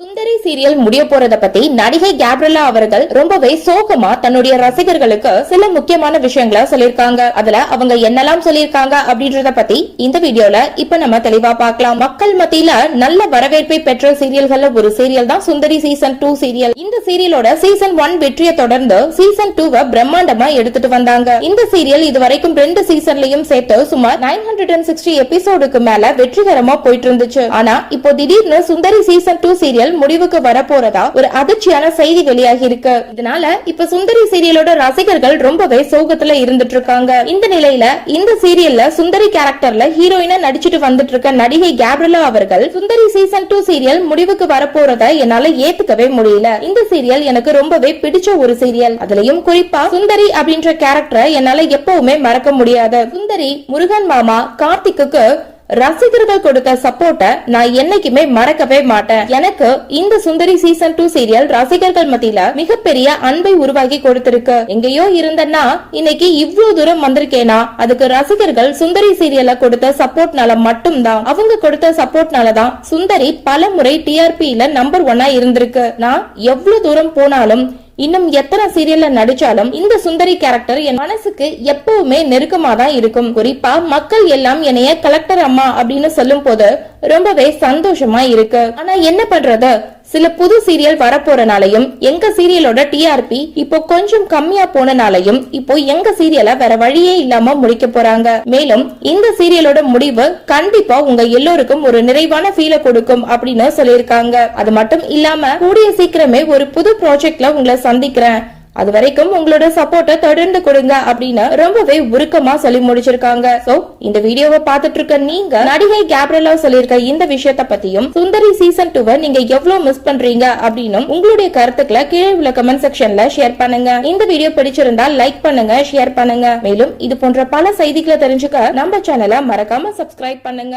சுந்தரி serial முடிய போறத பத்தி நடிகை கேப்ரலா அவர்கள் ரொம்பவே சோகமா தன்னுடைய ரசிகர்களுக்கு சில முக்கியமான விஷயங்களை சொல்லிருக்காங்க அதுல அவங்க என்னெல்லாம் சொல்லிருக்காங்க அப்படின்றத பத்தி இந்த வீடியோல இப்ப நம்ம தெளிவா பார்க்கலாம். மக்கள் மத்தியில நல்ல வரவேற்பை பெற்ற சீரியல்கள்ல ஒரு சீரியல் தான் சுந்தரி சீசன் டூ சீரியல். இந்த சீரியலோட சீசன் ஒன் வெற்றியை தொடர்ந்து சீசன் டூவை பிரம்மாண்டமா எடுத்துட்டு வந்தாங்க. இந்த சீரியல் இதுவரைக்கும் ரெண்டு சீசன்லயும் சேர்த்து சுமார் நைன் ஹண்ட்ரட் அண்ட் சிக்ஸ்டி எபிசோடுக்கு மேல வெற்றிகரமா போயிட்டு இருந்துச்சு. ஆனா இப்போ திடீர்னு சுந்தரி சீசன் டூ சீரியல் முடிவுக்கு வரப்போறதா? ஒரு அதிர்ச்சியான செய்தி வெளியாகி இருக்கு இதனால இப்ப சுந்தரி சீரியலோட ரசிகர்கள் ரொம்பவே சோகத்துல இருந்துட்டு இருக்காங்க இந்த நிலையில இந்த சீரியல்ல சுந்தரி கேரக்டர்ல ஹீரோயினா நடிச்சிட்டு வந்துட்டு இருக்க நடிகை கேப்ரலா அவர்கள் சுந்தரி சீசன் டூ சீரியல் முடிவுக்கு வரப்போறத என்னால ஏத்துக்கவே முடியல. இந்த சீரியல் எனக்கு ரொம்பவே பிடிச்ச ஒரு சீரியல் அதுலயும் குறிப்பா சுந்தரி அப்படின்ற கேரக்டரை என்னால எப்பவுமே மறக்க முடியாது. சுந்தரி முருகன் மாமா கார்த்திக்கு ரசிகர்கள் கொடுத்த சப்போர்ட்ட நான் என்னைக்குமே மறக்கவே மாட்டேன். எனக்கு இந்த சுந்தரி சீசன் டூ சீரியல் ரசிகர்கள் மத்தியில மிகப்பெரிய அன்பை உருவாக்கி கொடுத்திருக்கு. எங்கேயோ இருந்தேன்னா இன்னைக்கு இவ்வளவு தூரம் வந்திருக்கேனா? அதுக்கு ரசிகர்கள் சுந்தரி சீரியல கொடுத்த சப்போர்ட்னால மட்டும்தான். அவங்க கொடுத்த சப்போர்ட்னால தான் சுந்தரி பல முறை டிஆர்பியில நம்பர் ஒன்னா இருந்திருக்கு. நான் எவ்வளவு தூரம் போனாலும் இன்னும் எத்தனை சீரியல்ல நடிச்சாலும் இந்த சுந்தரி கேரக்டர் என் மனசுக்கு எப்பவுமே நெருக்கமா தான் இருக்கும். குறிப்பா மக்கள் எல்லாம் என்னைய கலெக்டர் அம்மா அப்படின்னு சொல்லும் போது ரொம்பவே சந்தோஷமா இருக்கு. ஆனா என்ன பண்றது? சில புது சீரியல் வரப்போறனாலையும் எங்க சீரியலோட டிஆர்பி இப்போ கொஞ்சம் கம்மியா போனனாலையும் இப்போ எங்க சீரியலை வேற வழியே இல்லாம முடிக்க போறாங்க. மேலும் இந்த சீரியலோட முடிவு கண்டிப்பா உங்க எல்லோருக்கும் ஒரு நிறைவான ஃபீலை கொடுக்கும் அப்படின்னு சொல்லியிருக்காங்க. அது மட்டும் இல்லாம கூடிய சீக்கிரமே ஒரு புது ப்ராஜெக்ட்ல உங்களை சந்திக்கிறேன். அது வரைக்கும் உங்களோட சப்போர்ட்டை தொடர்ந்து கொடுங்க அப்படின்னு ரொம்பவே உருக்கமா சொல்லி முடிச்சிருக்காங்க. சோ இந்த வீடியோவை பார்த்துட்டு இருக்க நீங்க நடிகை கேப்ரலா சொல்லியிருக்க இந்த விஷயத்த பத்தியும் சுந்தரி சீசன் டூவை நீங்க எவ்வளவு மிஸ் பண்றீங்க அப்படின்னும் உங்களுடைய கருத்துக்களை கீழே உள்ள கமெண்ட் செக்ஷன்ல ஷேர் பண்ணுங்க. இந்த வீடியோ பிடிச்சிருந்தா லைக் பண்ணுங்க ஷேர் பண்ணுங்க. மேலும் இது போன்ற பல செய்திகளை தெரிஞ்சுக்க நம்ம சேனலை மறக்காம சப்ஸ்கிரைப் பண்ணுங்க.